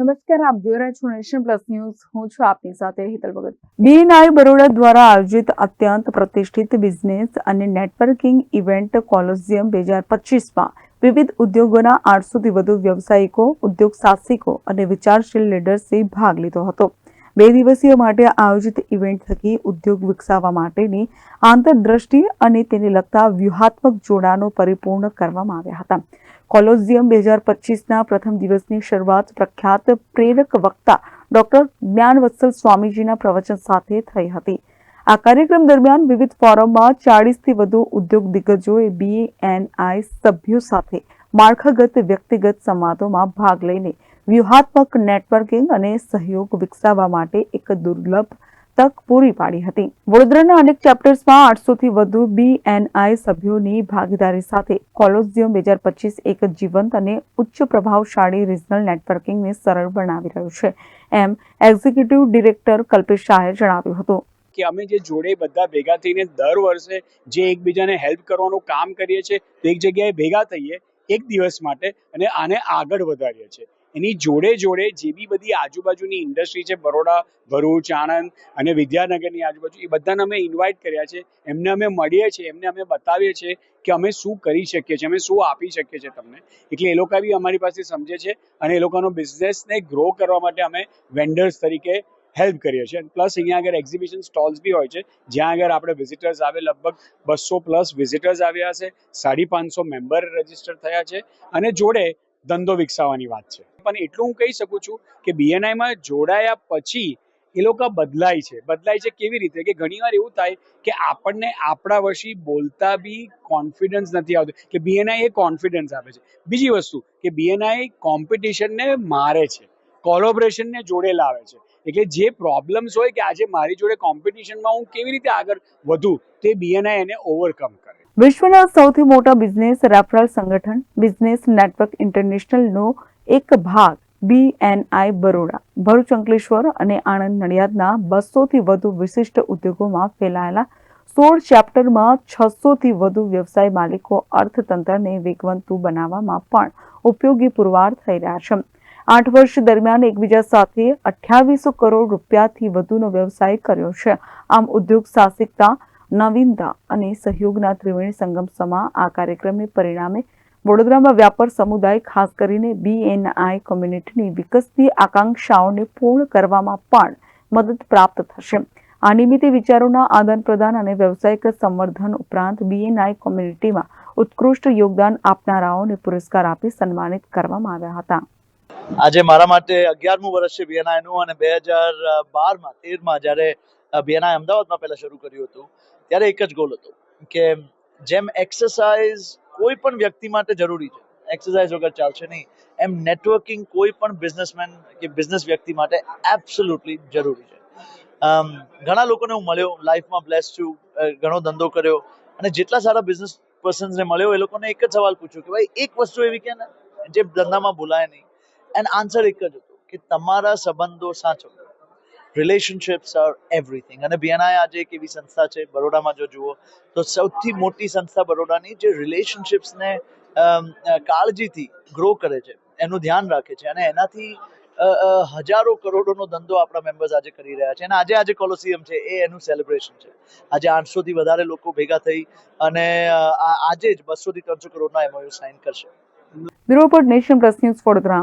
નમસ્કાર, આપ જોઈ રહ્યા છો નેશન પ્લસ ન્યૂઝ. હું છું આપની સાથે હિતલ ભગત. બીએનઆઈ બરોડા દ્વારા આયોજિત અત્યંત પ્રતિષ્ઠિત બિઝનેસ અને નેટવર્કિંગ ઇવેન્ટ કોલોઝિયમ બે હજાર પચીસમાં વિવિધ ઉદ્યોગોના આઠસોથી વધુ વ્યવસાયિકો ઉદ્યોગ સાહસિકો અને વિચારશીલ લીડર્સે ભાગ લીધો હતો. બે દિવસીય માટે આયોજિત ઇવેન્ટ થકી ઉદ્યોગ વિકસાવવા માટેની આંતરદ્રષ્ટિ અને તેને લગતા વ્યૂહાત્મક જોડાણો પરિપૂર્ણ કરવામાં આવ્યા હતા. કોલોઝિયમ બે હજાર પચીસના પ્રથમ દિવસની શરૂઆત પ્રખ્યાત પ્રેરક વક્તા ડોક્ટર જ્ઞાનવત્સલ સ્વામીજીના પ્રવચન સાથે થઈ હતી. આ કાર્યક્રમ દરમિયાન વિવિધ ફોરમમાં ચાળીસથી વધુ ઉદ્યોગ દિગ્ગજોએ બીએનઆઈ સભ્યો સાથે માળખાગત વ્યક્તિગત સંવાદોમાં ભાગ લઈને વ્યૂહાત્મક નેટવર્કિંગ અને સહયોગ વિકસાવવા માટે એક દુર્લભ તક પૂરી પાડી હતી. વડોદરાના અનેક ચેપ્ટર્સમાં આઠસોથી વધુ બીએનઆઈ સભ્યોની ભાગીદારી સાથે કોલોઝિયમ બે હજાર પચીસ એક જીવંત અને ઉચ્ચ પ્રભાવશાળી રિજનલ નેટવર્કિંગને સરળ બનાવી રહ્યું છે, એમ એક્ઝિક્યુટિવ ડિરેક્ટર કલ્પેશ શાહે જણાવ્યું હતું. કે અમે જે જોડે બધા ભેગા થઈને દર વર્ષે જે એકબીજાને હેલ્પ કરવાનું કામ કરીએ છીએ એક જગ્યાએ ભેગા થઈએ, એક દિવસ માટે, અને આને આગળ વધારીએ છીએ. એની જોડે જોડે જે બી બધી આજુબાજુની ઇન્ડસ્ટ્રી છે, બરોડા, ભરૂચ, આણંદ અને વિદ્યાનગરની આજુબાજુ, એ બધાને અમે ઇન્વાઇટ કર્યા છે. એમને અમે મળીએ છીએ, એમને અમે બતાવીએ છીએ કે અમે શું કરી શકીએ છીએ, અમે શું આપી શકીએ છીએ તમને. એટલે એ લોકો બી અમારી પાસે સમજે છે અને એ લોકોનો બિઝનેસને ગ્રો કરવા માટે અમે વેન્ડર્સ તરીકે હેલ્પ કરીએ છીએ. પ્લસ અહીંયા આગળ એક્ઝિબિશન સ્ટોલ્સ બી હોય છે, જ્યાં આગળ આપણે વિઝિટર્સ આવે, લગભગ બસો પ્લસ વિઝિટર્સ આવ્યા છે સાડી પાંચસો મેમ્બર રજિસ્ટર થયા છે. અને જોડે ધંધો વિકસાવવાની વાત છે. પણ એટલું હું કહી શકું છું કે બીએનઆઈમાં જોડાયા પછી એ લોકો બદલાય છે. બદલાય છે કેવી રીતે? કે ઘણીવાર એવું થાય કે આપણને આપણા વશી બોલતા બી કોન્ફિડન્સ નથી આવતું. કે બીએનઆઈ એ કોન્ફિડન્સ આપે છે. બીજી વસ્તુ કે બીએનઆઈ કોમ્પિટિશનને મારે છે. કોલોબરેશનને જોડે લાવે છે. એટલે જે પ્રોબ્લેમ્સ હોય કે આજે મારી જોડે કોમ્પિટિશનમાં હું કેવી રીતે આગળ વધું, તે બીએનઆઈ એને ઓવરકમ કરે. વિશ્વના સૌથી મોટા બિઝનેસ રેફરલ સંગઠન બિઝનેસ નેટવર્ક ઇન્ટરનેશનલનો એક ભાગ બીએનઆઈ બરોડા, ભરૂચ અંકલેશ્વર અને આણંદ નડિયાદના બસોથી વધુ વિશિષ્ટ ઉદ્યોગોમાં ફેલાયેલા સોળ ચેપ્ટરમાં છસોથી વધુ વ્યવસાય માલિકો અર્થતંત્રને વેગવંતુ બનાવવામાં પણ ઉપયોગી પુરવાર થઈ રહ્યા છે. આઠ વર્ષ દરમિયાન એકબીજા સાથે અઠ્યાવીસો કરોડ રૂપિયાથી વધુનો વ્યવસાય કર્યો છે. આમ ઉદ્યોગ સાહસિકતા નવીનતા અને સહયોગના ત્રિવેણી સંગમ સમા આ કાર્યક્રમને પરિણામે વડોદરામાં વ્યાપાર સમુદાય, ખાસ કરીને બીએનઆઈ કોમ્યુનિટીની વિકસતી આકાંક્ષાઓને પૂર્ણ કરવામાં પણ મદદ પ્રાપ્ત થશે. આ નિમિત્તે વિચારોના આદાન પ્રદાન અને વ્યવસાયિક સંવર્ધન ઉપરાંત બીએનઆઈ કોમ્યુનિટીમાં ઉત્કૃષ્ટ યોગદાન આપનારાઓને પુરસ્કાર આપી સન્માનિત કરવામાં આવ્યા હતા. આજે મારા માટે અગિયારમું વર્ષ છે બીએનઆઈ નું અને બે હજાર બારમાં તેરમાં જ્યારે બીએનઆઈ અમદાવાદમાં પહેલા શરૂ કર્યું હતું. ત્યારે એક જ ગોલ હતો કે જેમ એક્સરસાઇઝ કોઈ પણ વ્યક્તિ માટે જરૂરી છે એક્સરસાઇઝ વગર ચાલશે નહીં, એમ નેટવર્કિંગ કોઈ પણ બિઝનેસમેન કે બિઝનેસ વ્યક્તિ માટે એબ્સોલ્યુટલી જરૂરી છે. ઘણા લોકોને હું મળ્યો લાઈફમાં બ્લેસ છું ઘણો ધંધો કર્યો, અને જેટલા સારા બિઝનેસ પર્સન્સને મળ્યો, એ લોકોને એક જ સવાલ પૂછ્યો કે ભાઈ, એક વસ્તુ એવી કે ને? જે ધંધામાં ભૂલાય નહીં. એન્ડ આન્સર એક જ હતો કે તમારા સંબંધો સાચવો રિલેશનશિપ્સ આર એવરીથિંગ અને બીએનઆઈ આજે એક એવી સંસ્થા છે, બરોડામાં જો જુઓ, તો સૌથી મોટી સંસ્થા બરોડાની જે રિલેશનશિપ્સને કાળજીથી ગ્રો કરે છે, એનું ધ્યાન રાખે છે. અને એનાથી હજારો કરોડોનો ધંધો આપણા મેમ્બર્સ આજે કરી રહ્યા છે. અને આજે આજે કોલોસિયમ છે, એ એનું સેલિબ્રેશન છે. આજે આઠસોથી વધારે લોકો ભેગા થઈ અને આજે જ બસોથી ત્રણસો કરોડના એમઓયુ સાઇન કરશે. Bureau nation plus news Vadodara.